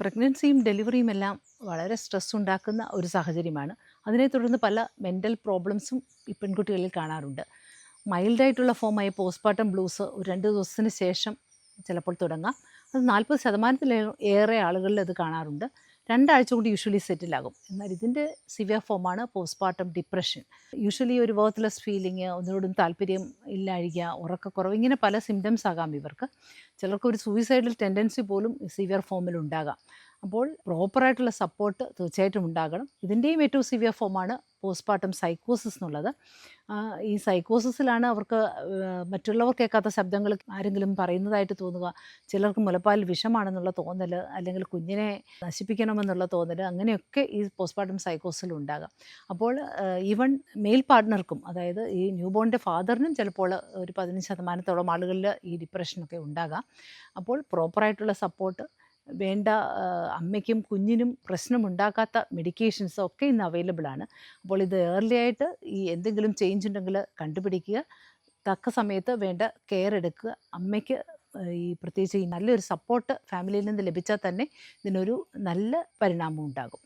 പ്രഗ്നൻസിയും ഡെലിവറിയും എല്ലാം വളരെ സ്ട്രെസ് ഉണ്ടാക്കുന്ന ഒരു സാഹചര്യമാണ്. അതിനെ തുടർന്ന് പല മെന്റൽ പ്രോബ്ലംസും ഈ പെൺകുട്ടികളിൽ കാണാറുണ്ട്. മൈൽഡായിട്ടുള്ള ഫോമായ പോസ്റ്റ്മോർട്ടം ബ്ലൂസ് ഒരു രണ്ട് ദിവസത്തിന് ശേഷം ചിലപ്പോൾ തുടങ്ങാം. അത് നാൽപ്പത് ശതമാനത്തിലേറെ ആളുകളിൽ അത് കാണാറുണ്ട്. രണ്ടാഴ്ച കൊണ്ട് യൂഷ്വലി സെറ്റിലാകും എന്നാൽ ഇതിന്റെ സിവിയർ ഫോമാണ് പോസ്റ്റ്മോർട്ടം ഡിപ്രഷൻ യൂഷ്വലി ഒരു വർത്ത്ലെസ് ഫീലിങ് ഒന്നിനോടും താല്പര്യം ഇല്ലാഴിക ഉറക്കക്കുറവ് ഇങ്ങനെ പല സിംറ്റംസ് ആകാം ഇവർക്ക്. ചിലർക്ക് ഒരു സൂയിസൈഡൽ ടെൻഡൻസി പോലും സിവിയർ ഫോമിൽ ഉണ്ടാകാം. അപ്പോൾ പ്രോപ്പറായിട്ടുള്ള സപ്പോർട്ട് തീർച്ചയായിട്ടും ഉണ്ടാകണം. ഇതിന്റെയും ഏറ്റവും സിവിയർ ഫോമാണ് പോസ്റ്റ്മോർട്ടം സൈക്കോസിസ് എന്നുള്ളത്. ഈ സൈക്കോസിസിലാണ് അവർക്ക് മറ്റുള്ളവർ കേൾക്കാത്ത ശബ്ദങ്ങൾ ആരെങ്കിലും പറയുന്നതായിട്ട് തോന്നുക ചിലർക്ക് മുലപ്പാൽ വിഷമാണെന്നുള്ള തോന്നൽ അല്ലെങ്കിൽ കുഞ്ഞിനെ നശിപ്പിക്കണമെന്നുള്ള തോന്നൽ അങ്ങനെയൊക്കെ ഈ പോസ്റ്റ്മോർട്ടം സൈക്കോസിൽ ഉണ്ടാകാം. അപ്പോൾ ഈവൺ മെയിൽ പാർട്ട്ണർക്കും അതായത് ഈ ന്യൂ ബോണിന്റെ ഫാദറിനും ചിലപ്പോൾ ഒരു പതിനഞ്ച് ശതമാനത്തോളം ആളുകളിൽ ഈ ഡിപ്രഷനൊക്കെ ഉണ്ടാകാം. അപ്പോൾ പ്രോപ്പറായിട്ടുള്ള സപ്പോർട്ട് വേണ്ട അമ്മയ്ക്കും കുഞ്ഞിനും പ്രശ്നമുണ്ടാക്കാത്ത മെഡിക്കേഷൻസ് ഒക്കെ ഇന്ന് അവൈലബിൾ ആണ്. അപ്പോൾ ഇത് ഏർലി ആയിട്ട് ഈ എന്തെങ്കിലും ചേഞ്ച് ഉണ്ടെങ്കിൽ കണ്ടുപിടിക്കുക. തക്ക സമയത്ത് വേണ്ട കെയർ എടുക്കുക. അമ്മയ്ക്ക് ഈ പ്രത്യേകിച്ച് ഈ നല്ലൊരു സപ്പോർട്ട് ഫാമിലിയിൽ നിന്ന് ലഭിച്ചാൽ തന്നെ ഇതിനൊരു നല്ല പരിണാമം ഉണ്ടാകും.